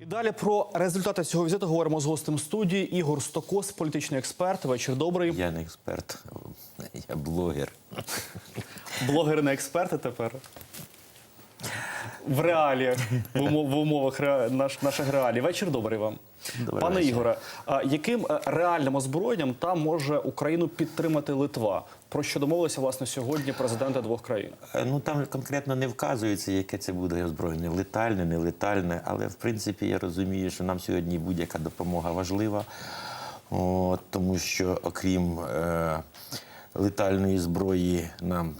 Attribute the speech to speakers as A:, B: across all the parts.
A: І далі про результати цього візиту говоримо з гостем студії Ігор Стокос, політичний експерт. Вечір добрий.
B: Я не експерт, я блогер.
A: Блогер не експерт тепер. В реаліях, в, умов, в умовах ре- наш, наших реалій. Вечір добрий вам.
B: Добрий
A: Пане
B: вечір.
A: Ігоре, а яким е, реальним озброєнням там може Україну підтримати Литва? Про що домовилися власне сьогодні президенти двох країн?
B: Е, Ну там конкретно не вказується, яке це буде озброєння, летальне, не летальне. Але в принципі я розумію, що нам сьогодні будь-яка допомога важлива, От, тому що окрім е, летальної зброї, нам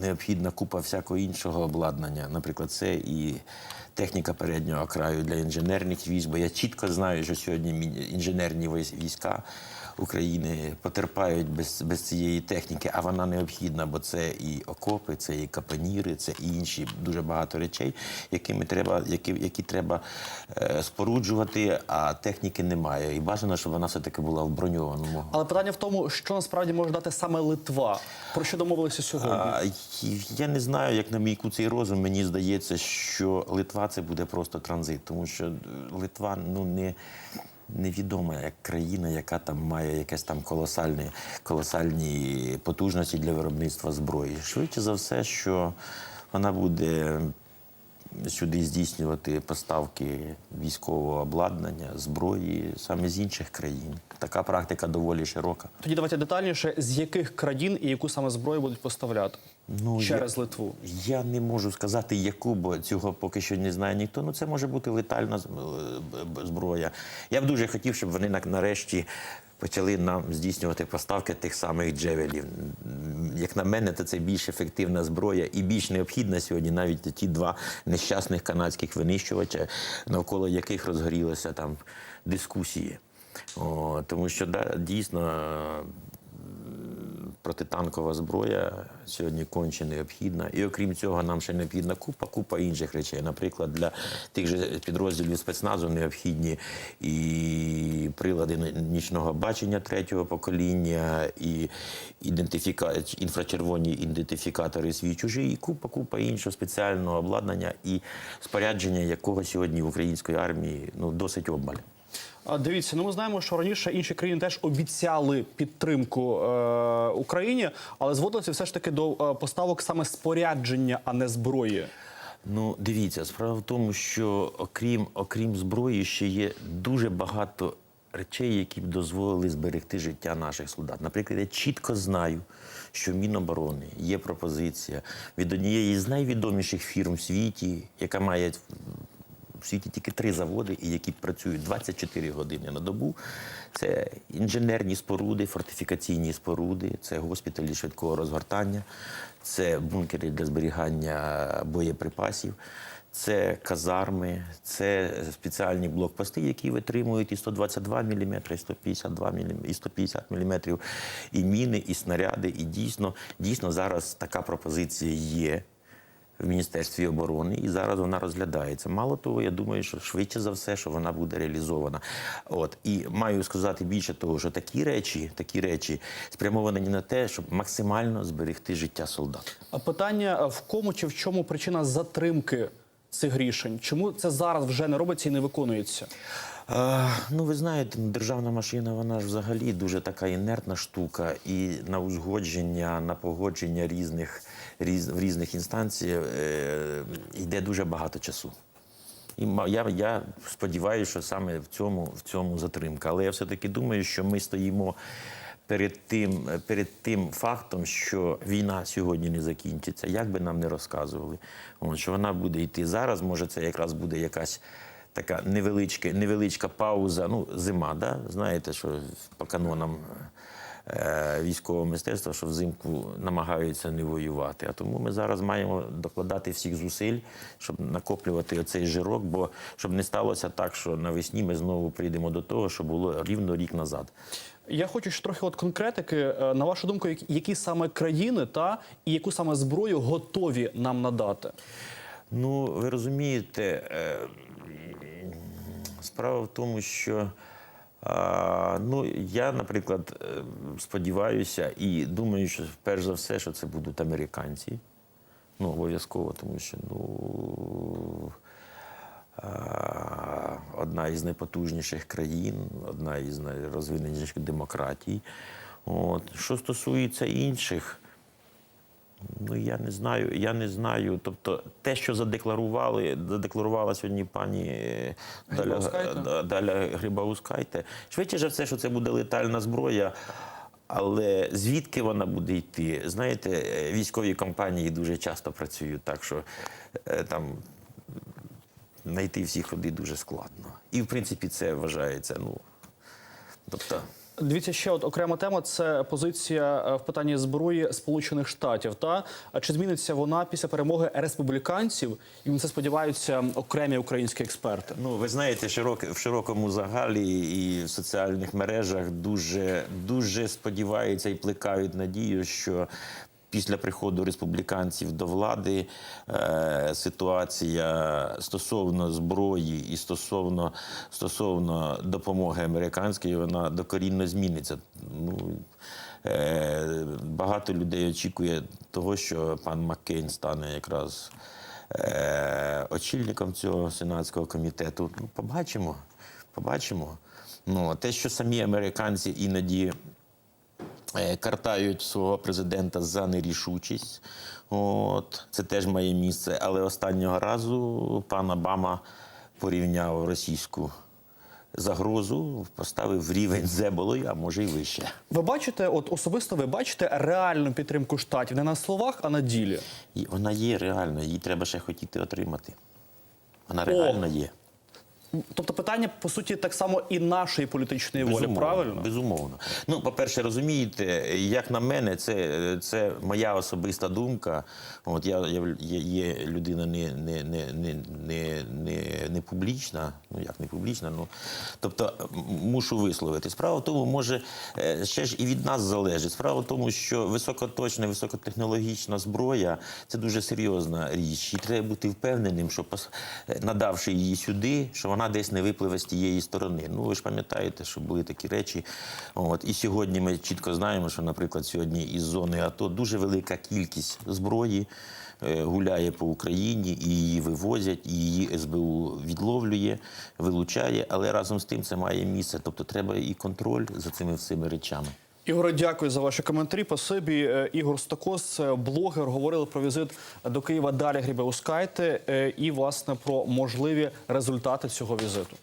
B: необхідна купа всякого іншого обладнання. Наприклад, це і техніка переднього краю для інженерних військ. Бо я чітко знаю, що сьогодні інженерні військ- війська. України потерпають без, без цієї техніки, а вона необхідна, бо це і окопи, це і капаніри, це і інші дуже багато речей, якими треба, які, які треба е, споруджувати, а техніки немає. І бажано, щоб вона все-таки була в броньованому.
A: Але питання в тому, що насправді може дати саме Литва. Про що домовилися сьогодні?
B: А, я не знаю, як на мій куций розум, мені здається, що Литва це буде просто транзит, тому що е, Литва ну не. Невідома як країна, яка там має якесь там колосальні, колосальні потужності для виробництва зброї. Швидше за все, що вона буде сюди здійснювати поставки військового обладнання, зброї саме з інших країн. Така практика доволі широка.
A: Тоді давайте детальніше, з яких країн і яку саме зброю будуть поставляти
B: Ну,
A: через Литву.
B: Я не можу сказати, яку, бо цього поки що не знає ніхто. Ну це може бути летальна е, зброя. Я б дуже хотів, щоб вони нарешті почали нам здійснювати поставки тих самих джевелів. Як на мене, то це більш ефективна зброя і більш необхідна сьогодні навіть ті два нещасних канадських винищувача, навколо яких розгорілися там дискусії. О, тому що да, дійсно протитанкова зброя сьогодні конче необхідна. І окрім цього, нам ще необхідна купа, купа інших речей. Наприклад, для тих же підрозділів спецназу необхідні і прилади нічного бачення третього покоління, і ідентифіка... інфрачервоні ідентифікатори свій чужий, і купа, купа іншого спеціального обладнання і спорядження, якого сьогодні в української армії ну досить обмаль.
A: Дивіться, ну ми знаємо, що раніше інші країни теж обіцяли підтримку е, Україні, але зводилося все ж таки до е, поставок саме спорядження, а не зброї.
B: Ну, дивіться, справа в тому, що окрім, окрім зброї, ще є дуже багато речей, які б дозволили зберегти життя наших солдат. Наприклад, я чітко знаю, що Міноборони є пропозиція від однієї з найвідоміших фірм в світі, яка має в світі тільки три заводи, і які працюють 24 години на добу. Це інженерні споруди, фортифікаційні споруди, це госпіталі швидкого розгортання, це бункери для зберігання боєприпасів. Це казарми, це спеціальні блокпости, які витримують і 122 мм, і 152 мм, і 150 мм, і міни, і снаряди. І дійсно, дійсно зараз така пропозиція є в Міністерстві оборони, і зараз вона розглядається. Мало того, я думаю, що швидше за все, що вона буде реалізована. От і маю сказати більше того, що такі речі, такі речі спрямовані на те, щоб максимально зберегти життя солдат.
A: А питання в кому чи в чому причина затримки цих рішень? Чому це зараз вже не робиться і не виконується?
B: Ну, ви знаєте, державна машина, вона ж взагалі дуже така інертна штука, і на узгодження, на погодження різних різ, в різних інстанціях е, йде дуже багато часу. І я, я сподіваюся, що саме в цьому, в цьому затримка. Але я все-таки думаю, що ми стоїмо перед тим, перед тим фактом, що війна сьогодні не закінчиться, як би нам не розказували, що вона буде йти зараз. Може, це якраз буде якась така невеличка, невеличка пауза. Ну, зима, да? знаєте, що по канонам. е, Військового мистецтва, що взимку намагаються не воювати. А тому ми зараз маємо докладати всіх зусиль, щоб накоплювати оцей жирок, бо щоб не сталося так, що навесні ми знову прийдемо до того, що було рівно рік назад.
A: Я хочу ще трохи от конкретики. Е, На вашу думку, які- саме країни та і яку саме зброю готові нам надати?
B: Ну, ви розумієте, е, справа в тому, що ну, я, наприклад, е, сподіваюся і думаю, що перш за все, що це будуть американці. Ну, обов'язково, тому що ну, одна із найпотужніших країн, одна із найрозвиненіших демократій. От. Що стосується інших, ну я не знаю, я не знаю. Тобто, те, що задекларували, задекларувала сьогодні пані е, Даля,
A: Грибаускайте?
B: Даля Грибаускайте, швидше за все, що це буде летальна зброя. Але звідки вона буде йти? Знаєте, е, військові компанії дуже часто працюють так, що е, там знайти всі ходи дуже складно. І в принципі це вважається. Ну тобто.
A: Дивіться, ще от окрема тема це позиція е, в питанні зброї Сполучених Штатів. Та чи зміниться вона після перемоги республіканців? І на це сподіваються окремі українські експерти.
B: Ну, ви знаєте, широк, в широкому загалі і в соціальних мережах дуже, дуже сподіваються і плекають надію, що після приходу республіканців до влади е, ситуація стосовно зброї і стосовно, стосовно допомоги американської, вона докорінно зміниться. Ну, е, багато людей очікує того, що пан Маккейн стане якраз е, очільником цього сенатського комітету. Ну, побачимо. Побачимо. Ну, те, що самі американці іноді картають свого президента за нерішучість. От, це теж має місце. Але останнього разу пан Обама порівняв російську загрозу, поставив рівень з еболою, а може й вище.
A: Ви бачите, от особисто ви бачите реальну підтримку штатів не на словах, а на ділі.
B: І вона є реально, її треба ще хотіти отримати. Вона реально є.
A: Тобто питання по суті так само і нашої політичної волі,
B: Безумовно,
A: правильно?
B: Безумовно. Ну, по-перше, розумієте, як на мене, це, це моя особиста думка. От я, я є, людина не, не, не, не, не, не, не публічна, ну як не публічна, ну тобто мушу висловити. Справа в тому, може, е, ще ж і від нас залежить. Справа в тому, що високоточна, високотехнологічна зброя це дуже серйозна річ. І треба бути впевненим, що надавши її сюди, що вона десь не випливе з тієї сторони. Ну ви ж пам'ятаєте, що були такі речі. От і сьогодні ми чітко знаємо, що, наприклад, сьогодні із зони АТО дуже велика кількість зброї. е, Гуляє по Україні і її вивозять, і її СБУ відловлює, вилучає, але разом з тим це має місце. Тобто треба і контроль за цими всіми речами.
A: Ігоре, дякую за ваші коментарі. По собі Ігор Стакос, е, блогер, говорили про візит до Києва далі Грібеускайте і власне про можливі результати цього візиту.